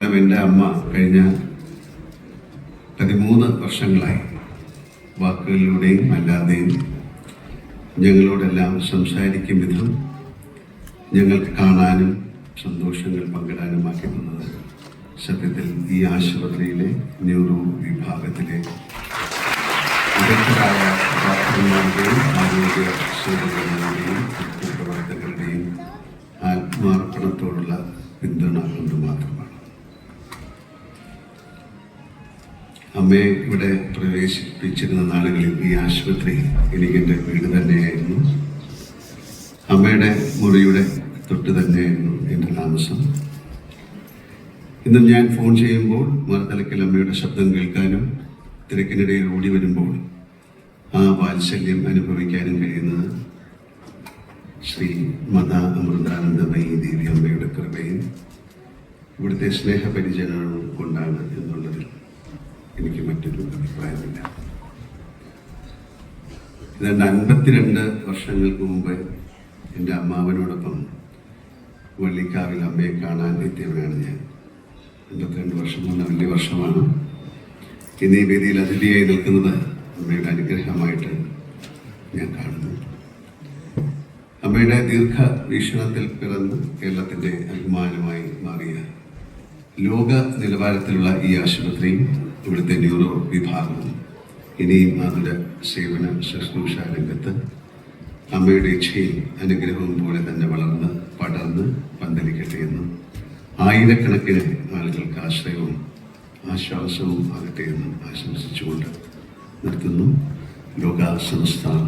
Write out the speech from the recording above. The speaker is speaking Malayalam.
എന്റെ അമ്മ കഴിഞ്ഞ പതിമൂന്ന് വർഷങ്ങളായി വാക്കുകളിലൂടെയും അല്ലാതെയും ഞങ്ങളോടെല്ലാം സംസാരിക്കും വിധം ഞങ്ങൾക്ക് കാണാനും സന്തോഷങ്ങൾ പങ്കിടാനുമാക്കി തന്നത് സത്യത്തിൽ ഈ ആശുപത്രിയിലെ ന്യൂറോ വിഭാഗത്തിലെ ആരോഗ്യ പ്രവർത്തകരുടെയും ആത്മാർപ്പണത്തോടുള്ള പിന്തുണ കൊണ്ട് മാത്രമാണ്. അമ്മയെ ഇവിടെ പ്രവേശിപ്പിച്ചിരുന്ന നാളുകളിൽ ഈ ആശുപത്രി എനിക്കെന്റെ വീട് തന്നെയായിരുന്നു. അമ്മയുടെ മുറിയുടെ തൊട്ട് തന്നെയായിരുന്നു എന്റെ താമസം. ഇന്നും ഞാൻ ഫോൺ ചെയ്യുമ്പോൾ മറുതലക്കൽ അമ്മയുടെ ശബ്ദം കേൾക്കാനും തിരക്കിനിടയിൽ ഓടി വരുമ്പോൾ ആ വാത്സല്യം അനുഭവിക്കാനും കഴിയുന്നത് ശ്രീ മത അമൃതാനന്ദമയി ദേവി അമ്മയുടെ കൃപയും ഇവിടുത്തെ സ്നേഹപരിചരണം കൊണ്ടാണ് എന്നുള്ളതിൽ എനിക്ക് മറ്റൊരു അഭിപ്രായമില്ല. ഏതാണ്ട് അൻപത്തിരണ്ട് വർഷങ്ങൾക്ക് മുമ്പ് എന്റെ അമ്മാവനോടൊപ്പം വള്ളിക്കാവിൽ അമ്മയെ കാണാൻ എത്തിയവനാണ് ഞാൻ. അൻപത്തിരണ്ട് വർഷം വന്ന വലിയ വർഷമാണ്. ഇന്ന് ഈ വേദിയിൽ അതിഥിയായി നിൽക്കുന്നത് അമ്മയുടെ അനുഗ്രഹമായിട്ട് ഞാൻ കാണുന്നു. അമ്മയുടെ ദീർഘ വീക്ഷണത്തിൽ പിറന്ന് കേരളത്തിന്റെ അഭിമാനമായി മാറിയ ലോക നിലവാരത്തിലുള്ള ഈ ആശുപത്രിയും ഇവിടുത്തെ ന്യൂറോ വിഭാഗം ഇനിയും ആതുര സേവന ശുശ്രൂഷ രംഗത്ത് അമ്മയുടെ ഇച്ഛയും അനുഗ്രഹവും പോലെ തന്നെ വളർന്ന് പടർന്ന് പന്തലിക്കട്ടെ എന്നും ആയിരക്കണക്കിന് ആളുകൾക്ക് ആശ്രയവും ആശ്വാസവും ആകട്ടെ എന്നും ആശംസിച്ചുകൊണ്ട് നിർത്തുന്നു. ലോക സംസ്ഥാന